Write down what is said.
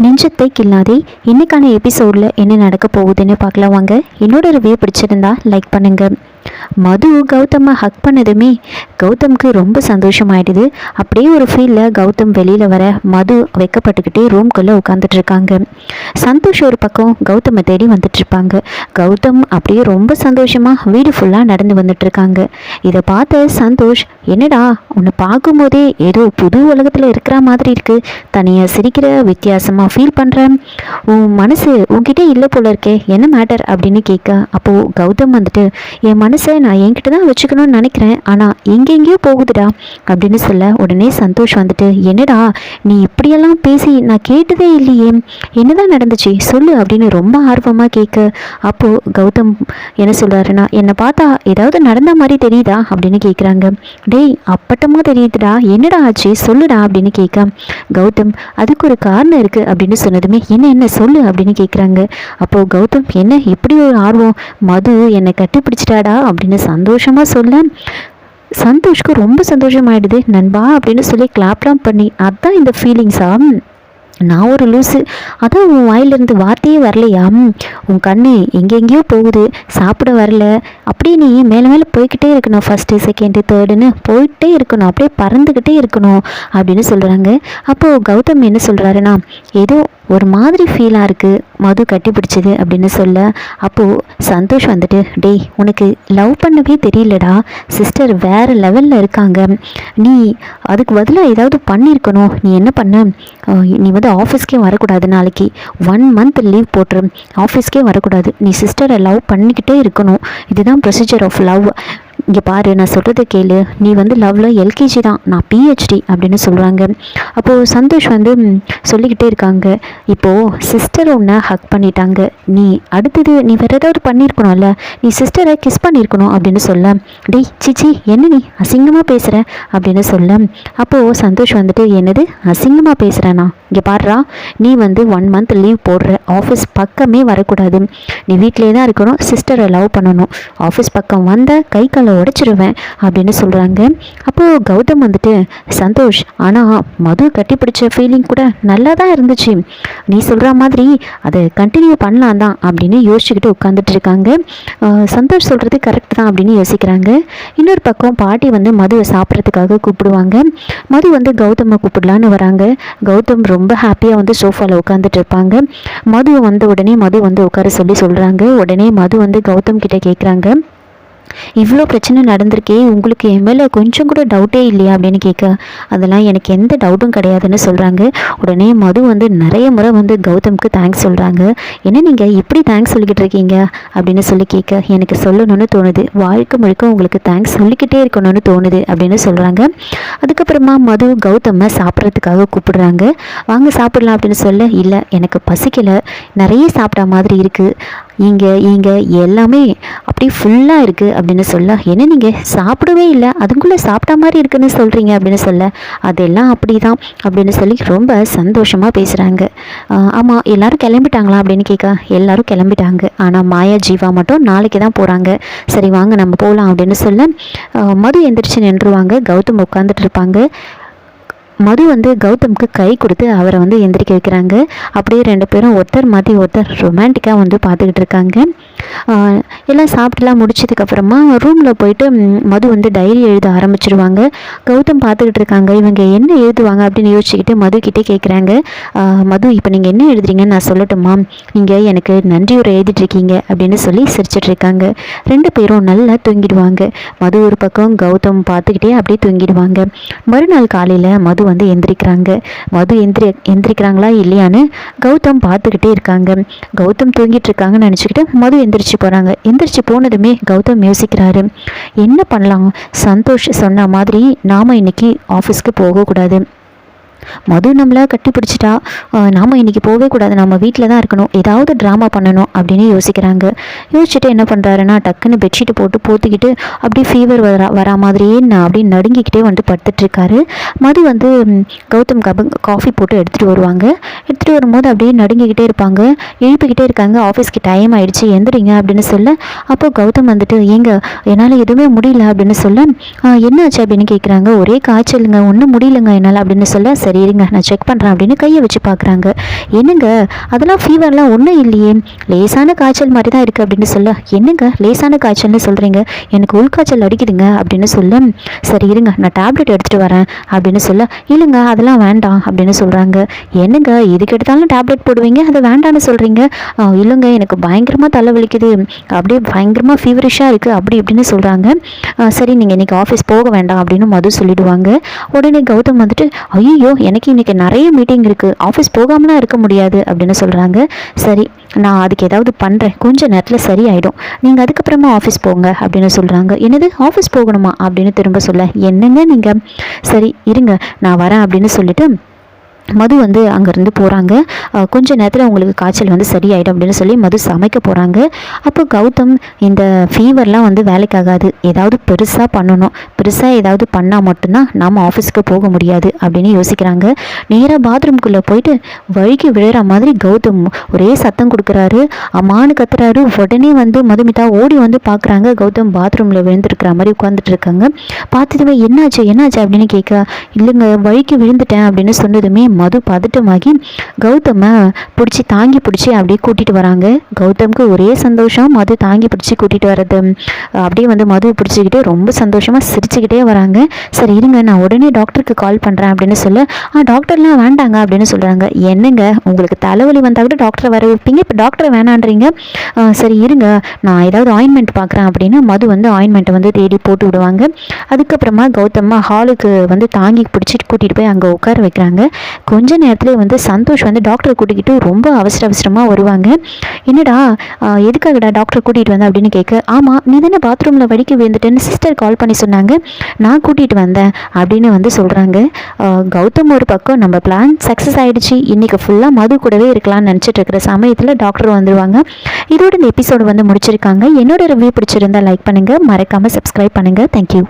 நெஞ்சத்தை கில்லாதே இன்னைக்கான எபிசோடில் என்ன நடக்க போகுதுன்னு பார்க்கலாம் வாங்க என்னோட ரிவ்யூ பிடிச்சிருந்தா லைக் பண்ணுங்கள் மது கௌதமை ஹக் பண்ணதுமே கௌதம்க்கு ரொம்ப சந்தோஷமாயிடுது. அப்படியே ஒரு ஃபீலில் கௌதம் வெளியில் வர மது வைக்கப்பட்டுக்கிட்டே ரூம்குள்ளே உட்காந்துட்டு இருக்காங்க. சந்தோஷ் ஒரு பக்கம் கௌதமை தேடி வந்துட்டு இருப்பாங்க. கௌதம் அப்படியே ரொம்ப சந்தோஷமாக வீடு ஃபுல்லாக நடந்து வந்துட்டு இருக்காங்க. இதை பார்த்த சந்தோஷ் என்னடா உன்னை பார்க்கும்போதே ஏதோ புது உலகத்தில் இருக்கிற மாதிரி இருக்கு. தனியாக சிரிக்கிற வித்தியாசமாக ஃபீல் பண்ணுறேன் உன் மனசு உன்கிட்ட இல்லை போல இருக்கே என்ன மேட்டர் அப்படின்னு கேட்க அப்போது கௌதம் வந்துட்டு என் மனசை நான் என்கிட்ட தான் வச்சுக்கணும்னு நினைக்கிறேன். ஆனால் எங்கெங்கேயோ போகுதுடா அப்படின்னு சொல்ல உடனே சந்தோஷ் வந்துட்டு என்னடா நீ இப்படியெல்லாம் பேசி நான் கேட்டதே இல்லையே. என்னதான் நடந்துச்சு? சொல்லு அப்படின்னு ரொம்ப ஆர்வமாக கேட்க அப்போது கௌதம் என்ன சொல்கிறாருன்னா என்னை பார்த்தா ஏதாவது நடந்த மாதிரி தெரியுதா? அப்படின்னு கேட்குறாங்க டேய் அப்பட்டமாக தெரியுதுடா. என்னடா ஆச்சு? சொல்லுடா அப்படின்னு கேட்க கௌதம் அதுக்கு ஒரு காரணம் இருக்குது அப்படின்னு சொன்னதுமே என்ன என்ன? சொல்லு அப்படின்னு கேட்குறாங்க அப்போது கௌதம் என்ன? இப்படி ஒரு ஆர்வம்? மது என்னை கட்டிப்பிடிச்சிட்டாடா? அப்படின்னு சந்தோஷமாக சொல்ல சந்தோஷ்க்கு ரொம்ப சந்தோஷமாயிடுது. நண்பா அப்படின்னு சொல்லி கிளாப்லாம் பண்ணி அதுதான் இந்த ஃபீலிங்ஸா நான் ஒரு லூஸு அதான் உன் வாயிலிருந்து வார்த்தையே வரலையாம் உன் கண்ணு எங்கெங்கேயோ போகுது. சாப்பிட வரல. அப்படியே நீ மேலே மேலே போய்கிட்டே இருக்கணும். ஃபஸ்ட்டு செகண்டு தேர்டுன்னு போயிட்டே இருக்கணும். அப்படியே பறந்துக்கிட்டே இருக்கணும் அப்படின்னு சொல்கிறாங்க அப்போது கௌதம் என்ன சொல்கிறாருன்னா ஏதோ ஒரு மாதிரி ஃபீலாக இருக்குது மது கட்டி பிடிச்சது அப்படின்னு சொல்ல அப்போது சந்தோஷ் வந்துட்டு டேய் உனக்கு லவ் பண்ணவே தெரியலடா. சிஸ்டர் வேறு லெவலில் இருக்காங்க. நீ அதுக்கு பதிலாக ஏதாவது பண்ணியிருக்கணும் நீ என்ன பண்ண? நீ வந்து ஆஃபீஸ்க்கே வரக்கூடாது நாளைக்கு. ஒன் மந்த் லீவ் போட்டுரு. ஆஃபீஸ்க்கே வரக்கூடாது. நீ சிஸ்டரை லவ் பண்ணிக்கிட்டே இருக்கணும். இதுதான் ப்ரொசீஜர் ஆஃப் லவ் இங்கே பாரு நான் சொல்கிறத கேளு. நீ வந்து லவ்வில் எல்கேஜி தான். நான் பிஹெச்டி அப்படின்னு சொல்கிறாங்க அப்போது சந்தோஷ் வந்து சொல்லிக்கிட்டே இருக்காங்க. இப்போது சிஸ்டர் உன்னை ஹக் பண்ணிட்டாங்க. நீ அடுத்தது நீ வேறு ஏதாவது பண்ணியிருக்கணும்ல நீ சிஸ்டரை கிஸ் பண்ணியிருக்கணும் அப்படின்னு சொல்ல. டேய் சிச்சி என்ன நீ? அசிங்கமாக பேசுகிற அப்படின்னு சொல்ல. அப்போது சந்தோஷ் வந்துட்டு என்னது? அசிங்கமாக பேசுகிறேனா இங்கே பாடுறா நீ வந்து ஒன் மந்த் லீவ் போடுற. ஆஃபீஸ் பக்கமே வரக்கூடாது. நீ வீட்டிலே தான் இருக்கணும் சிஸ்டரை லவ் பண்ணணும். ஆஃபீஸ் பக்கம் வந்த கை காலை உடச்சிருவேன் அப்படின்னு சொல்கிறாங்க அப்போது கௌதம் வந்துட்டு சந்தோஷ் ஆனால் மது கட்டிப்பிடிச்ச ஃபீலிங் கூட நல்லா தான் இருந்துச்சு. நீ சொல்கிற மாதிரி அதை கண்டினியூ பண்ணலாம் தான் அப்படின்னு யோசிச்சுக்கிட்டு உட்காந்துட்டு இருக்காங்க. சந்தோஷ் சொல்கிறது கரெக்ட் தான் அப்படின்னு யோசிக்கிறாங்க. இன்னொரு பக்கம் பாட்டி வந்து மதுவை சாப்பிட்றதுக்காக கூப்பிடுவாங்க. மது வந்து கௌதமை கூப்பிடலான்னு வராங்க. கௌதம் ரொம்ப ரொம்ப ஹாப்பியாக வந்து சோஃபாவில் உட்காந்துட்டு இருப்பாங்க மது வந்த உடனே மது வந்து உட்கார சொல்லி சொல்கிறாங்க உடனே மது வந்து கௌதம் கிட்ட கேட்குறாங்க இவ்வளோ பிரச்சனை நடந்திருக்கே உங்களுக்கு என் மேலே கொஞ்சம் கூட டவுட்டே இல்லையா அப்படின்னு கேட்க அதெல்லாம் எனக்கு எந்த டவுட்டும் கிடையாதுன்னு சொல்கிறாங்க உடனே மது வந்து நிறைய முறை வந்து கௌதம்க்கு தேங்க்ஸ் சொல்கிறாங்க என்ன நீங்கள் இப்படி தேங்க்ஸ் சொல்லிக்கிட்டு இருக்கீங்க? அப்படின்னு சொல்லி கேட்க எனக்கு சொல்லணும்னு தோணுது. வாழ்க்கை முழுக்க உங்களுக்கு தேங்க்ஸ் சொல்லிக்கிட்டே இருக்கணும்னு தோணுது அப்படின்னு சொல்கிறாங்க அதுக்கப்புறமா மது கௌதமை சாப்பிட்றதுக்காக கூப்பிடுறாங்க. வாங்க சாப்பிடலாம் அப்படின்னு சொல்ல இல்லை எனக்கு பசிக்கலை. நிறைய சாப்பிட்டா மாதிரி இருக்குது இங்கே இங்கே எல்லாமே அப்படியே ஃபுல்லாக இருக்குது அப்படின்னு சொல்ல என்ன நீங்கள் சாப்பிடவே இல்லை. அதுக்குள்ளே சாப்பிட்ட மாதிரி இருக்குன்னு சொல்கிறீங்க அப்படின்னு சொல்ல அதெல்லாம் அப்படி தான் அப்படின்னு சொல்லி ரொம்ப சந்தோஷமாக பேசுகிறாங்க ஆமாம் எல்லாரும் கிளம்பிட்டாங்களா அப்படின்னு கேட்க எல்லாரும் கிளம்பிட்டாங்க. ஆனால் மாயா ஜீவா மட்டும் நாளைக்கு தான் போகிறாங்க சரி வாங்க நம்ம போகலாம் அப்படின்னு சொல்ல மது எந்திரிச்சு நின்றுவாங்க கௌதம் உட்காந்துட்டு இருப்பாங்க. மது வந்து கௌதம்க்கு கை கொடுத்து அவரை வந்து எந்திரிக்க வைக்கிறாங்க. அப்படியே ரெண்டு பேரும் ஒருத்தர் மாற்றி ஒருத்தர் ரொமான்டிக்காக வந்து பார்த்துக்கிட்டு இருக்காங்க. எல்லாம் சாப்பிட்டுலாம் முடிச்சதுக்கப்புறமா ரூமில் போயிட்டு மது வந்து டைரி எழுத ஆரம்பிச்சிருவாங்க. கௌதம் பார்த்துக்கிட்டு இருக்காங்க. இவங்க என்ன எழுதுவாங்க அப்படின்னு யோசிச்சுக்கிட்டு மதுக்கிட்டே கேட்குறாங்க மது இப்போ நீங்கள் என்ன எழுதுறீங்கன்னு நான் சொல்லட்டுமா? நீங்கள் எனக்கு நன்றியுரை எழுதிட்டுருக்கீங்க அப்படின்னு சொல்லி சிரிச்சிட்ருக்காங்க ரெண்டு பேரும் நல்லா தூங்கிடுவாங்க. மது ஒரு பக்கம் கௌதம் பார்த்துக்கிட்டே அப்படியே தூங்கிடுவாங்க. மறுநாள் காலையில் மது வந்து எந்திரிக்கிறாங்க. மது எந்திரி எந்திரிக்கிறாங்களா இல்லையான்னு கௌதம் பார்த்துக்கிட்டே இருக்காங்க. கௌதம் தூங்கிட்டு இருக்காங்கன்னு நினச்சிக்கிட்டு மது எந்திரிச்சு போகிறாங்க எந்திரிச்சு போனதுமே கௌதம் யோசிக்கிறாரு. என்ன பண்ணலாம்? சந்தோஷ் சொன்ன மாதிரி நாம் இன்னைக்கு ஆஃபீஸ்க்கு போகக்கூடாது. மது நம்மளை கட்டி பிடிச்சிட்டா நாம் இன்னைக்கு போகவே கூடாது நம்ம வீட்டில் தான் இருக்கணும் ஏதாவது ட்ராமா பண்ணணும் அப்படின்னு யோசிக்கிறாங்க. யோசிச்சுட்டு என்ன பண்ணுறாருன்னா டக்குன்னு பெட்ஷீட் போட்டு போத்திக்கிட்டு அப்படியே ஃபீவர் வரா வரா மாதிரியே நான் அப்படியே நடுங்கிக்கிட்டே வந்து படுத்துட்ருக்காரு. மது வந்து கௌதம் கப காஃபி போட்டு எடுத்துகிட்டு வருவாங்க. எடுத்துகிட்டு வரும்போது அப்படியே நடுங்கிக்கிட்டே இருப்பாங்க. எழுப்பிக்கிட்டே இருக்காங்க ஆஃபீஸ்க்கு டைம் ஆகிடுச்சு எந்திரிங்க அப்படின்னு சொல்ல அப்போ கௌதம் வந்துட்டு ஏங்க என்னால் எதுவுமே முடியல அப்படின்னு சொல்ல என்ன என்னாச்சு? அப்படின்னு கேட்குறாங்க ஒரே காய்ச்சலுங்க ஒன்றும் முடியலங்க என்னால் அப்படின்னு சொல்ல சரி இருங்க நான் செக் பண்ணுறேன் அப்படின்னு கையை வச்சு பார்க்குறாங்க. என்னங்க? அதெல்லாம் ஃபீவர்லாம் ஒன்றும் இல்லையே. லேசான காய்ச்சல் மாதிரி தான் இருக்குது அப்படின்னு சொல்ல என்னங்க? லேசான காய்ச்சல்னு சொல்கிறீங்க எனக்கு உள்காய்ச்சல் அடிக்குதுங்க அப்படின்னு சொல்ல சரி இருங்க நான் டேப்லெட் எடுத்துகிட்டு வரேன் அப்படின்னு சொல்ல இல்லைங்க அதெல்லாம் வேண்டாம் அப்படின்னு சொல்கிறாங்க என்னங்க? இதுக்கு எடுத்தாலும் டேப்லெட் போடுவீங்க? அது வேண்டாம்னு சொல்கிறீங்க இல்லைங்க எனக்கு பயங்கரமாக தலைவலிக்குது அப்படியே பயங்கரமாக ஃபீவரிஷாக இருக்குது அப்படி இப்படின்னு சொல்கிறாங்க சரி நீங்கள் இன்றைக்கி ஆஃபீஸ் போக வேண்டாம் அப்படின்னு மது சொல்லிவிடுவாங்க உடனே கௌதம் வந்துட்டு ஐயோ எனக்கு இன்றைக்கி நிறைய மீட்டிங் இருக்குது ஆஃபீஸ் போகாமலாம் இருக்க முடியாது அப்படின்னு சொல்கிறாங்க சரி நான் அதுக்கு ஏதாவது பண்ணுறேன் கொஞ்சம் நேரத்தில் சரியாயிடும். நீங்கள் அதுக்கப்புறமா ஆஃபீஸ் போங்க அப்படின்னு சொல்கிறாங்க என்னது? ஆஃபீஸ் போகணுமா அப்படின்னு திரும்ப சொல்ல என்னங்க நீங்கள் சரி இருங்க நான் வரேன் அப்படின்னு சொல்லிவிட்டு மது வந்து அங்கேருந்து போகிறாங்க கொஞ்ச நேரத்தில் அவங்களுக்கு காய்ச்சல் வந்து சரியாயிடும் அப்படின்னு சொல்லி மது சமைக்க போகிறாங்க அப்போ கௌதம் இந்த ஃபீவர்லாம் வந்து வேலைக்காகாது ஏதாவது பெருசாக பண்ணணும். பெருசாக ஏதாவது பண்ணால் மட்டும்தான் நாம் ஆஃபீஸுக்கு போக முடியாது அப்படின்னு யோசிக்கிறாங்க. நேராக பாத்ரூம்குள்ளே போயிட்டு வழுக்கி விழுற மாதிரி கௌதம் ஒரே சத்தம் கொடுக்குறாரு. அம்மானு கத்துறாரு. உடனே வந்து மதுமிதா ஓடி வந்து பார்க்குறாங்க கௌதம் பாத்ரூமில் விழுந்துருக்கிற மாதிரி உட்காந்துட்டு இருக்காங்க. பார்த்ததுமே என்னாச்சு? என்னாச்சு? அப்படின்னு கேட்க இல்லைங்க வழுக்கி விழுந்துட்டேன் அப்படின்னு சொன்னதுமே மது பதட்டமாகி கௌதமை பிடிச்சி தாங்கி பிடிச்சி அப்படியே கூட்டிகிட்டு வராங்க. கௌதம்க்கு ஒரே சந்தோஷம் மது தாங்கி பிடிச்சி கூட்டிகிட்டு வர்றது. அப்படியே வந்து மதுவை பிடிச்சிக்கிட்டு ரொம்ப சந்தோஷமாக சிரிச்சுக்கிட்டே வராங்க. சரி இருங்க நான் உடனே டாக்டருக்கு கால் பண்ணுறேன் அப்படின்னு சொல்ல ஆ டாக்டர்லாம் வேண்டாங்க அப்படின்னு சொல்கிறாங்க என்னங்க உங்களுக்கு தலைவலி வந்தால் கூட டாக்டரை வர வைப்பீங்க? இப்போ டாக்டரை வேணான்றீங்க? சரி இருங்க. நான் ஏதாவது ஆயின்மெண்ட் பார்க்குறேன் அப்படின்னா மது வந்து ஆயின்மெண்ட்டை வந்து தேடி போட்டு விடுவாங்க. அதுக்கப்புறமா கௌதம்மா ஹாலுக்கு வந்து தாங்கி பிடிச்சிட்டு கூட்டிகிட்டு போய் அங்கே உட்கார வைக்கிறாங்க. கொஞ்ச நேரத்துலேயே வந்து சந்தோஷ் வந்து டாக்டரை கூட்டிக்கிட்டு ரொம்ப அவசர அவசரமாக வருவாங்க. என்னடா எதுக்காகடா டாக்டர் கூட்டிகிட்டு வந்தேன் அப்படின்னு கேட்க ஆமாம் நீ தானே பாத்ரூமில் வடிக்க விழுந்துட்டேன்னு சிஸ்டர் கால் பண்ணி சொன்னாங்க. நான் கூட்டிகிட்டு வந்தேன் அப்படின்னு வந்து சொல்கிறாங்க கௌதம் ஒரு பக்கம் நம்ம பிளான் சக்ஸஸ் ஆகிடுச்சு இன்றைக்கி ஃபுல்லாக மது கூடவே இருக்கலாம்னு நினச்சிட்டு இருக்கிற சமயத்தில் டாக்டர் வந்துடுவாங்க இதோட இந்த எபிசோடு வந்து முடிச்சிருக்காங்க. என்னோட ரிவ்யூ பிடிச்சிருந்தா லைக் பண்ணுங்கள் மறக்காமல் சப்ஸ்கிரைப் பண்ணுங்கள் தேங்க்யூ